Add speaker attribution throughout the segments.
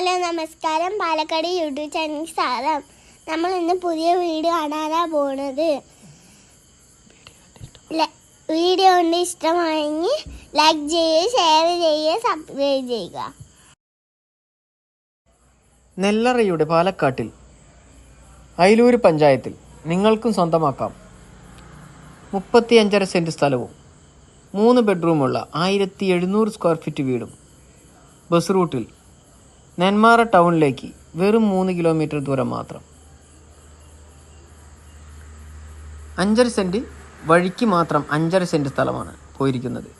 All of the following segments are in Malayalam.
Speaker 1: ഹലോ നമസ്കാരം. പാലക്കാട് യൂട്യൂബ് ചാനൽ സാറാം നമ്മൾ ഇന്ന് പുതിയ വീഡിയോ കാണാനാ പോണത്. വീഡിയോ കൊണ്ട് ഇഷ്ടമായെങ്കിൽ ലൈക്ക് ചെയ്യുക ഷെയർ ചെയ്യുക സബ്സ്ക്രൈബ് ചെയ്യുക.
Speaker 2: നെല്ലറയുടെ പാലക്കാട്ടിൽ അയിലൂർ പഞ്ചായത്തിൽ നിങ്ങൾക്കും സ്വന്തമാക്കാം. മുപ്പത്തി അഞ്ചര സെന്റ് സ്ഥലവും മൂന്ന് ബെഡ്റൂമുള്ള ആയിരത്തി എഴുന്നൂറ് സ്ക്വയർ ഫീറ്റ് വീടും. ബസ് റൂട്ടിൽ നെന്മാറ ടൗണിലേക്ക് വെറും മൂന്ന് കിലോമീറ്റർ ദൂരം മാത്രം. അഞ്ചര സെന്റ് വഴിക്ക് മാത്രം അഞ്ചര സെന്റ് സ്ഥലമാണ് പോയിരിക്കുന്നത്.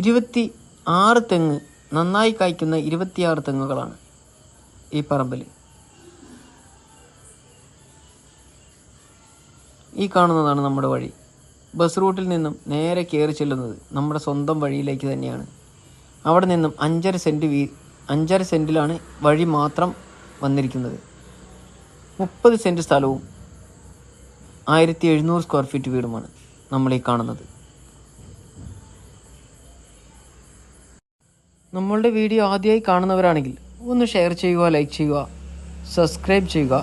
Speaker 2: ഇരുപത്തി ആറ് തെങ്ങ് നന്നായി കായ്ക്കുന്ന ഇരുപത്തിയാറ് തെങ്ങുകളാണ് ഈ പറമ്പിൽ ഈ കാണുന്നതാണ് നമ്മുടെ വഴി. ബസ് റൂട്ടിൽ നിന്നും നേരെ കയറി ചെല്ലുന്നത് നമ്മുടെ സ്വന്തം വഴിയിലേക്ക് തന്നെയാണ്. അവിടെ നിന്നും അഞ്ചര സെന്റ് വീ അഞ്ചര സെന്റിലാണ് വഴി മാത്രം വന്നിരിക്കുന്നത്. മുപ്പത് സെന്റ് സ്ഥലവും ആയിരത്തി എഴുന്നൂറ് സ്ക്വയർ ഫീറ്റ് വീടുമാണ് നമ്മൾ ഈ കാണുന്നത്. നമ്മളുടെ വീഡിയോ ആദ്യമായി കാണുന്നവരാണെങ്കിൽ ഒന്ന് ഷെയർ ചെയ്യുക ലൈക്ക് ചെയ്യുക സബ്സ്ക്രൈബ് ചെയ്യുക.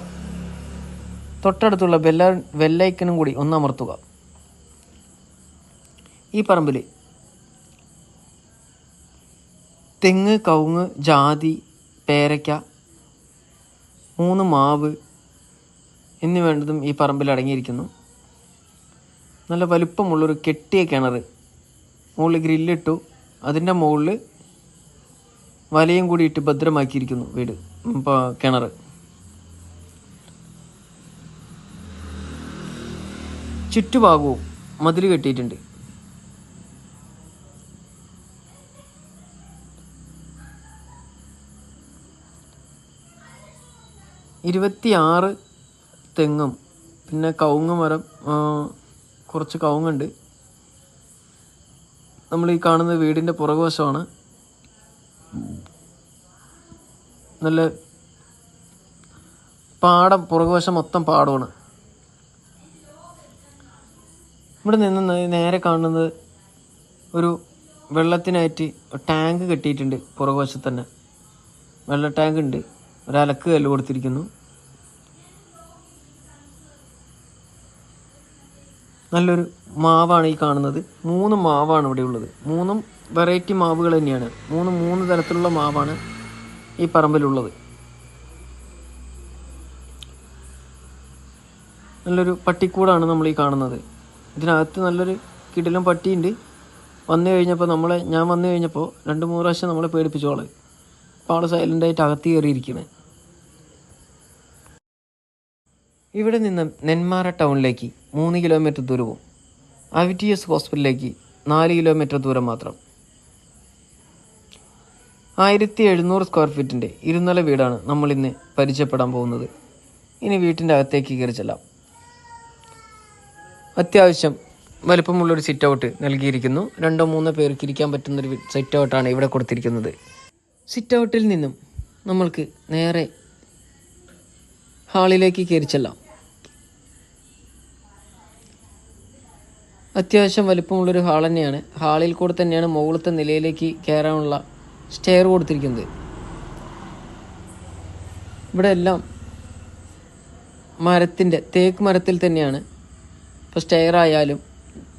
Speaker 2: തൊട്ടടുത്തുള്ള ബെല്ല ബെല്ലൈക്കനും കൂടി ഒന്ന് അമർത്തുക. ഈ പറമ്പിൽ തെങ്ങ് കവുങ്ങ് ജാതി പേരയ്ക്ക മൂന്ന് മാവ് എന്നിവ വേണ്ടതും ഈ പറമ്പിൽ അടങ്ങിയിരിക്കുന്നു. നല്ല വലുപ്പമുള്ളൊരു കെട്ടിയ കിണർ. മുകളിൽ ഗ്രില്ലിട്ടു. അതിന്റെ മുകളിൽ വലയും കൂടി ഇട്ട് ഭദ്രമാക്കിയിരിക്കുന്നു വീട് കിണർ. ചുറ്റുഭാഗവും മതിൽ കെട്ടിയിട്ടുണ്ട്. ഇരുപത്തിയാറ് തെങ്ങും പിന്നെ കവുങ്ങ് മരം കുറച്ച് കവുങ്ങുണ്ട്. നമ്മൾ ഈ കാണുന്ന വീടിന്റെ പുറകുവശമാണ്. നല്ല പാടം പുറകുവശം മൊത്തം പാടമാണ്. ഇവിടെ നിന്ന് നേരെ കാണുന്നത് ഒരു വെള്ളത്തിനായിട്ട് ടാങ്ക് കെട്ടിയിട്ടുണ്ട് പുറകുവശത്ത് തന്നെ. വെള്ള ടാങ്ക് ഉണ്ട്. ഒരു അലക്ക് കല്ല് കൊടുത്തിരിക്കുന്നു. നല്ലൊരു മാവാണ് ഈ കാണുന്നത്. മൂന്ന് മാവാണ് ഇവിടെ ഉള്ളത്. മൂന്നും വെറൈറ്റി മാവുകൾ തന്നെയാണ്. മൂന്ന് മൂന്ന് തരത്തിലുള്ള മാവാണ് ഈ പറമ്പിലുള്ളത്. നല്ലൊരു പട്ടിക്കൂടാണ് നമ്മൾ ഈ കാണുന്നത്. ഇതിനകത്ത് നല്ലൊരു കിടിലും പട്ടിയുണ്ട്. വന്നു കഴിഞ്ഞപ്പോൾ നമ്മളെ ഞാൻ വന്നു കഴിഞ്ഞപ്പോൾ രണ്ട് മൂന്ന് പ്രാവശ്യം നമ്മളെ പേടിപ്പിച്ചോളെ അപ്പോൾ അവിടെ സൈലന്റായിട്ട് അകത്ത് കയറിയിരിക്കണേ ഇവിടെ നിന്ന് നെന്മാറ ടൗണിലേക്ക് മൂന്ന് കിലോമീറ്റർ ദൂരവും ഐ ടി എസ് ഹോസ്പിറ്റലിലേക്ക് നാല് കിലോമീറ്റർ ദൂരം മാത്രം. ആയിരത്തി എഴുന്നൂറ് സ്ക്വയർ ഫീറ്റിന്റെ ഇരുനില വീടാണ് നമ്മൾ ഇന്ന് പരിചയപ്പെടാൻ പോകുന്നത്. ഇനി വീട്ടിന്റെ അകത്തേക്ക് കയറി ചെല്ലാം. അത്യാവശ്യം വലുപ്പമുള്ളൊരു സിറ്റ് ഔട്ട് നൽകിയിരിക്കുന്നു. രണ്ടോ മൂന്നോ പേർക്ക് ഇരിക്കാൻ പറ്റുന്നൊരു സിറ്റ് ഔട്ടാണ് ഇവിടെ കൊടുത്തിരിക്കുന്നത്. സിറ്റ് ഔട്ടിൽ നിന്നും നമ്മൾക്ക് നേരെ ഹാളിലേക്ക് കയറി ചെല്ലാം. അത്യാവശ്യം വലിപ്പമുള്ളൊരു ഹാൾ തന്നെയാണ്. ഹാളിൽ കൂടെ തന്നെയാണ് മുകളിലത്തെ നിലയിലേക്ക് കയറാനുള്ള സ്റ്റെയർ കൊടുത്തിരിക്കുന്നത്. ഇവിടെ എല്ലാം മരത്തിന്റെ തേക്ക് മരത്തിൽ തന്നെയാണ്. ഇപ്പോൾ സ്റ്റെയർ ആയാലും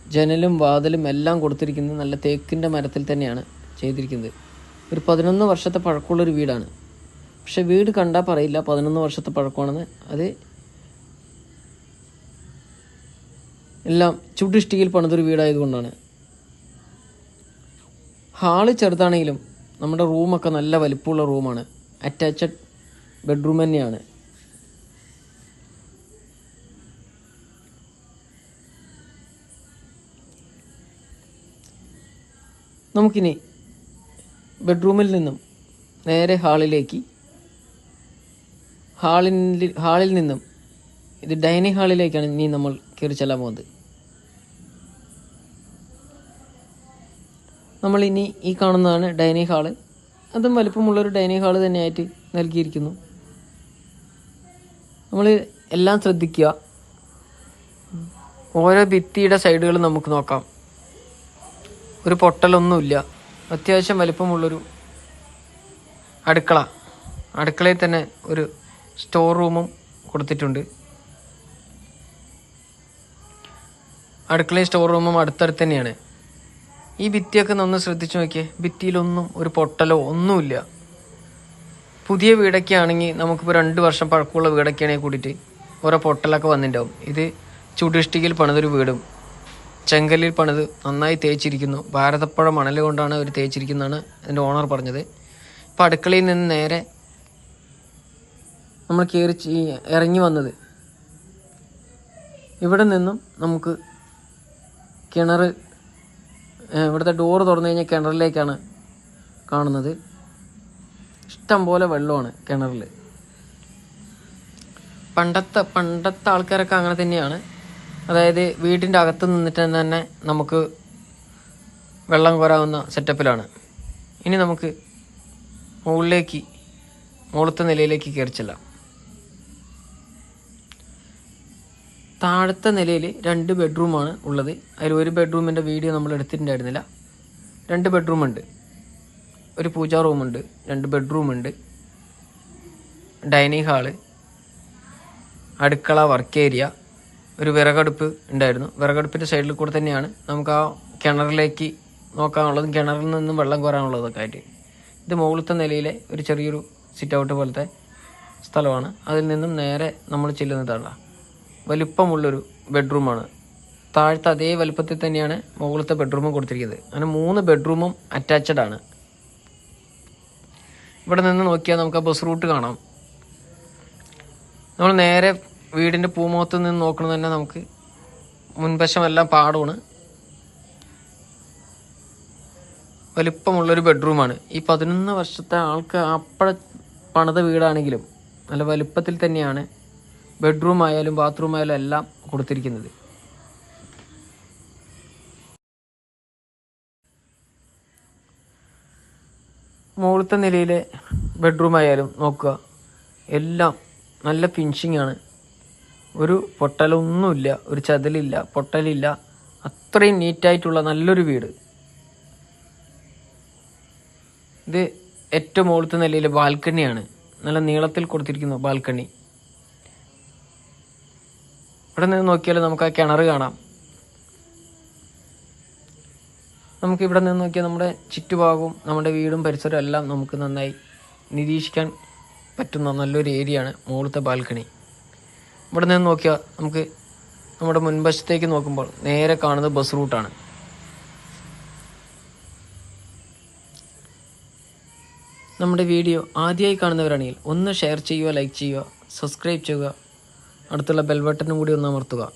Speaker 2: ജനലും വാതിലും എല്ലാം കൊടുത്തിരിക്കുന്നത് നല്ല തേക്കിന്റെ മരത്തിൽ തന്നെയാണ് ചെയ്തിരിക്കുന്നത്. ഒരു പതിനൊന്ന് വർഷത്തെ പഴക്കമുള്ളൊരു വീടാണ്. പക്ഷെ വീട് കണ്ടാൽ പറയില്ല. പതിനൊന്ന് വർഷത്തെ പഴക്കമാണെന്ന്. അത് എല്ലാം ചുട്ടിഷ്ടിയിൽ പണിതൊരു വീടായതുകൊണ്ടാണ്. ഹാൾ ചെറുതാണെങ്കിലും നമ്മുടെ റൂമൊക്കെ നല്ല വലിപ്പമുള്ള റൂമാണ്. അറ്റാച്ചഡ് ബെഡ്റൂം തന്നെയാണ്. നമുക്കിനി ബെഡ്റൂമിൽ നിന്നും നേരെ ഹാളിലേക്ക് ഹാളിൽ ഹാളിൽ നിന്നും ഇത് ഡൈനിങ് ഹാളിലേക്കാണ് ഇനി നമ്മൾ കയറി ചെല്ലാൻ പോകുന്നത്. നമ്മൾ ഇനി ഈ കാണുന്നതാണ് ഡൈനിങ് ഹാൾ. അതും വലിപ്പമുള്ളൊരു ഡൈനിങ് ഹാൾ തന്നെയായിട്ട് നൽകിയിരിക്കുന്നു. നമ്മൾ എല്ലാം ശ്രദ്ധിക്കുക. ഓരോ ഭിത്തിയുടെ സൈഡുകൾ നമുക്ക് നോക്കാം. ഒരു പൊട്ടലൊന്നുമില്ല. അത്യാവശ്യം വലിപ്പമുള്ളൊരു അടുക്കള. അടുക്കളയിൽ തന്നെ ഒരു സ്റ്റോർ റൂമും കൊടുത്തിട്ടുണ്ട്. അടുക്കളയും സ്റ്റോർ റൂമും അടുത്തടുത്ത് തന്നെയാണ്. ഈ ഭിത്തിയൊക്കെ ഒന്ന് ശ്രദ്ധിച്ചു നോക്കിയേ. ഭിത്തിയിലൊന്നും ഒരു പൊട്ടലോ ഒന്നുമില്ല. പുതിയ വീടൊക്കെ ആണെങ്കിൽ നമുക്കിപ്പോൾ രണ്ട് വർഷം പഴക്കമുള്ള വീടൊക്കെ ആണെങ്കിൽ കൂടിയിട്ട് ഓരോ പൊട്ടലൊക്കെ വന്നിട്ടുണ്ടാവും. ഇത് ചുടിഷ്ടികയിൽ പണിതൊരു വീടും ചെങ്കലിൽ പണിത് നന്നായി തേച്ചിരിക്കുന്നു. ഭാരതപ്പുഴ മണൽ കൊണ്ടാണ് അവർ തേച്ചിരിക്കുന്നതാണ് എന്റെ ഓണർ പറഞ്ഞത്. ഇപ്പോൾ അടുക്കളയിൽ നിന്ന് നേരെ നമ്മൾ കയറി ഇറങ്ങി വന്നത്. ഇവിടെ നിന്നും നമുക്ക് കിണർ ഇവിടുത്തെ ഡോറ് തുറന്നു കഴിഞ്ഞാൽ കിണറിലേക്കാണ് കാണുന്നത്. ഇഷ്ടം പോലെ വെള്ളമാണ് കിണറിൽ പണ്ടത്തെ പണ്ടത്തെ ആൾക്കാരൊക്കെ അങ്ങനെ തന്നെയാണ്. അതായത് വീടിന്റെ അകത്ത് നിന്നിട്ട് തന്നെ നമുക്ക് വെള്ളം കോരാവുന്ന സെറ്റപ്പിലാണ് ഇനി നമുക്ക് മുകളിലേക്ക് മുകളിലത്തെ നിലയിലേക്ക് കയറി ചെല്ലാം. താഴത്തെ നിലയിൽ രണ്ട് ബെഡ്റൂമാണ് ഉള്ളത്. അതിൽ ഒരു ബെഡ്റൂമിന്റെ വീഡിയോ നമ്മൾ എടുത്തിട്ടുണ്ടായിരുന്നില്ല. രണ്ട് ബെഡ്റൂമുണ്ട്. ഒരു പൂജാ റൂമുണ്ട്. രണ്ട് ബെഡ്റൂമുണ്ട്. Dining hall. അടുക്കള വർക്ക് ഏരിയ. ഒരു വിറകടുപ്പ് ഉണ്ടായിരുന്നു. വിറകടുപ്പിന്റെ സൈഡിൽ കൂടെ തന്നെയാണ് നമുക്ക് ആ കിണറിലേക്ക് നോക്കാനുള്ളതും. കിണറിൽ നിന്നും വെള്ളം കോരാനുള്ളതൊക്കെ ആയിട്ട്. ഇത് മുകളിലത്തെ നിലയിലെ ഒരു ചെറിയൊരു സിറ്റ് ഔട്ട് പോലത്തെ സ്ഥലമാണ്. അതിൽ നിന്നും നേരെ നമ്മൾ ചെല്ലുന്നതാണ്. വലിപ്പമുള്ളൊരു ബെഡ്റൂമാണ്. താഴത്തെ അതേ വലുപ്പത്തിൽ തന്നെയാണ് മുകളിലത്തെ ബെഡ്റൂമും കൊടുത്തിരിക്കുന്നത്. അങ്ങനെ മൂന്ന് ബെഡ്റൂമും അറ്റാച്ചഡ് ആണ്. ഇവിടെ നിന്ന് നോക്കിയാൽ നമുക്ക് ബസ് റൂട്ട് കാണാം. നമ്മൾ നേരെ വീടിന്റെ പൂമുഖത്ത് നിന്ന് നോക്കണത് തന്നെ നമുക്ക് മുൻവശമെല്ലാം പാടമാണ്. വലിപ്പമുള്ളൊരു ബെഡ്റൂമാണ്. ഈ പതിനൊന്ന് വർഷത്തെ ആൾക്ക് അപ്പഴ പണിത വീടാണെങ്കിലും നല്ല വലുപ്പത്തിൽ തന്നെയാണ് ബെഡ്റൂം ആയാലും ബാത്റൂം ആയാലും എല്ലാം കൊടുത്തിരിക്കുന്നത്. മുകളിലത്തെ നിലയിലെ ബെഡ്റൂം ആയാലും നോക്കുക. എല്ലാം നല്ല ഫിനിഷിംഗ് ആണ്. ഒരു പൊട്ടലൊന്നുമില്ല ഒരു ചതിലില്ല പൊട്ടലില്ല. അത്രയും നീറ്റായിട്ടുള്ള നല്ലൊരു വീട്. ഇത് ഏറ്റവും മുകളിലത്തെ നിലയിലെ ബാൽക്കണിയാണ് നല്ല നീളത്തിൽ കൊടുത്തിരിക്കുന്നു ബാൽക്കണി ഇവിടെ നിന്ന് നോക്കിയാൽ നമുക്ക് ആ കിണർ കാണാം. നമുക്ക് ഇവിടെ നിന്ന് നോക്കിയാൽ നമ്മുടെ ചുറ്റുഭാഗവും നമ്മുടെ വീടും പരിസരവും എല്ലാം നമുക്ക് നന്നായി നിരീക്ഷിക്കാൻ പറ്റുന്ന നല്ലൊരു ഏരിയയാണ് മുകളിലത്തെ ബാൽക്കണി. ഇവിടെ നിന്ന് നോക്കിയാൽ നമുക്ക് നമ്മുടെ മുൻവശത്തേക്ക് നോക്കുമ്പോൾ നേരെ കാണുന്നത് ബസ് റൂട്ടാണ് നമ്മുടെ വീഡിയോ ആദ്യമായി കാണുന്നവരാണെങ്കിൽ ഒന്ന് ഷെയർ ചെയ്യുക ലൈക്ക് ചെയ്യുക സബ്സ്ക്രൈബ് ചെയ്യുക അടുത്തുള്ള ബെൽബട്ടനും കൂടി ഒന്ന് അമർത്തുക.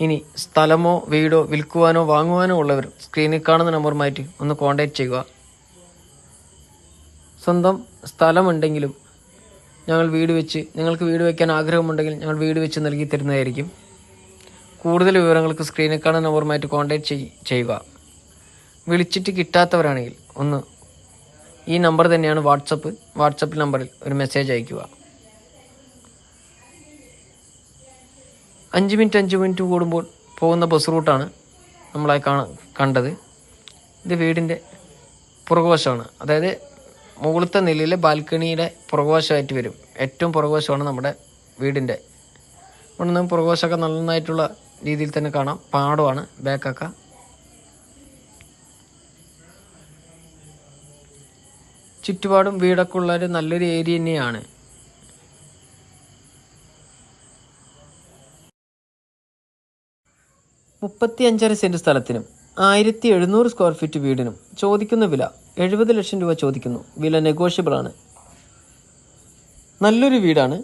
Speaker 2: ഇനി സ്ഥലമോ വീടോ വിൽക്കുവാനോ വാങ്ങുവാനോ ഉള്ളവർ സ്ക്രീനിൽ കാണുന്ന നമ്പർ നമ്പറുമായിട്ട് ഒന്ന് കോൺടാക്റ്റ് ചെയ്യുക. സ്വന്തം സ്ഥലമുണ്ടെങ്കിലും ഞങ്ങൾ വീട് വെച്ച് നിങ്ങൾക്ക് വീട് വയ്ക്കാൻ ആഗ്രഹമുണ്ടെങ്കിൽ ഞങ്ങൾ വീട് വെച്ച് നൽകി തരുന്നതായിരിക്കും. കൂടുതൽ വിവരങ്ങൾക്ക് സ്ക്രീനിൽ കാണുന്ന നമ്പറുമായിട്ട് കോൺടാക്റ്റ് ചെയ്- ചെയ്യുക. വിളിച്ചിട്ട് കിട്ടാത്തവരാണെങ്കിൽ ഒന്ന് ഈ നമ്പർ തന്നെയാണ് വാട്സപ്പ് വാട്സപ്പ് നമ്പറിൽ ഒരു മെസ്സേജ് അയയ്ക്കുക. അഞ്ച് മിനിറ്റ് അഞ്ച് മിനിറ്റ് കൂടുമ്പോൾ പോകുന്ന ബസ് റൂട്ടാണ് നമ്മളെ കാണ കണ്ടത്. ഇത് വീടിന്റെ പുറകുവശമാണ്. അതായത് മുകളിലത്തെ നിലയിലെ ബാൽക്കണിയുടെ പുറകുവശമായിട്ട് വരും. ഏറ്റവും പുറകുവശമാണ് നമ്മുടെ വീടിന്റെ ഇവിടെ നിന്ന് പുറകുവശമൊക്കെ നന്നായിട്ടുള്ള രീതിയിൽ തന്നെ കാണാം. പാടമാണ് ബാക്കൊക്കെ ചുറ്റുപാടും വീടൊക്കെ ഉള്ള ഒരു നല്ലൊരു ഏരിയ തന്നെയാണ്. മുപ്പത്തി അഞ്ചര സെന്റ് സ്ഥലത്തിനും ആയിരത്തി എഴുന്നൂറ് സ്ക്വയർ ഫീറ്റ് വീടിനും ചോദിക്കുന്ന വില എഴുപത് ലക്ഷം രൂപ ചോദിക്കുന്നു. വില നെഗോഷ്യബിളാണ് നല്ലൊരു വീടാണ്.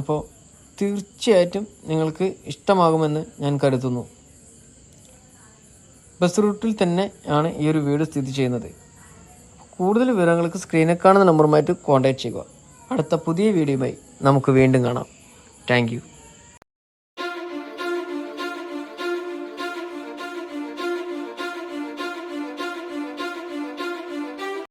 Speaker 2: അപ്പോൾ തീർച്ചയായിട്ടും നിങ്ങൾക്ക് ഇഷ്ടമാകുമെന്ന് ഞാൻ കരുതുന്നു. ബസ് റൂട്ടിൽ തന്നെ ആണ് ഈ ഒരു വീട് സ്ഥിതി ചെയ്യുന്നത്. കൂടുതൽ വിവരങ്ങൾക്ക് സ്ക്രീനിൽ കാണുന്ന നമ്പറുമായിട്ട് കോൺടാക്റ്റ് ചെയ്യുക. അടുത്ത പുതിയ വീഡിയോയുമായി നമുക്ക് വീണ്ടും കാണാം. താങ്ക്